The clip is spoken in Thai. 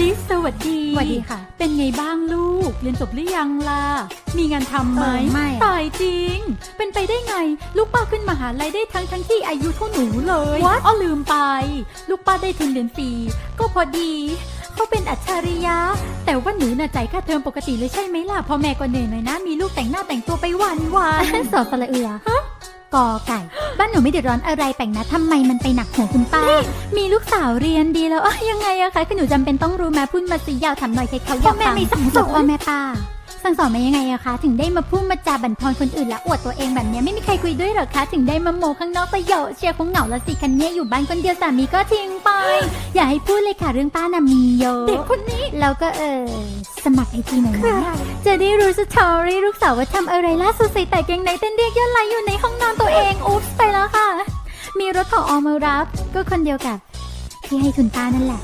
ลิซสวัสดีสวัสดีค่ะ เป็นไงบ้างลูก เรียนจบหรือยังล่ะ มีงานทำไหมเออไม่อะ ตายจริง เป็นไปได้ไง ลูกป้าขึ้นมหาลัยได้ทั้งทั้งที่อายุเท่าหนูเลยอ้อลืมไป ลูกป้าได้ทุนเรียนฟรีก็พอดี เขาเป็นอัจฉริยะ แต่ว่าหนูน่ะจ่ายค่าเทอมปกติเลยใช่ไหมล่ะพ่อแม่ก็เหนื่อยหน่อยนะ มีลูกแต่งหน้าแต่งตัวไปวันวัน สอสระเอือ กอไก่ บ้านหนูไม่เดือดร้อนอะไรแปลงนะทำไมมันไปหนักหัวคุณป้า มีลูกสาวเรียนดีแล้วเอ้ยยังไงอะคะคือหนูจำเป็นต้องรู้แม่พูดมาสิยาวถามหน่อยใครเขาอยากพ่อแม่ฟังไม่สั่งสอนพ่อแม่ป้าสั่งสอนมายังไงอะคะ ถึงได้มาพูดมาจาบั่นทอนคนอื่นและอวดตัวเองแบบเนี้ยไม่มีใครคุยด้วยเหรอคะ ถึงได้มาโมข้างนอกประโยชน์เชียร์คงเหงาละสิคันเนี้ยอยู่บ้านคนเดียวสามีก็ทิ้งไป อย่าให้พูดเลยค่ะเรื่องป้าน่ะมีเยอะเด็กคนนี้แล้วก็เออสมัครไอทีหน่อยคือนะอะไรจะได้รู้สตอรี่ลูกสาวว่าทำอะไรล่าสุดใส่แต่เกงในเต้นเรียกยอดไลค์อยู่ในห้องนอนตัวเองอุ๊บ ไปแล้วค่ะ มีรถของออมารับ ก็คนเดียวกับ ที่ให้คุณป้านั่นแหละ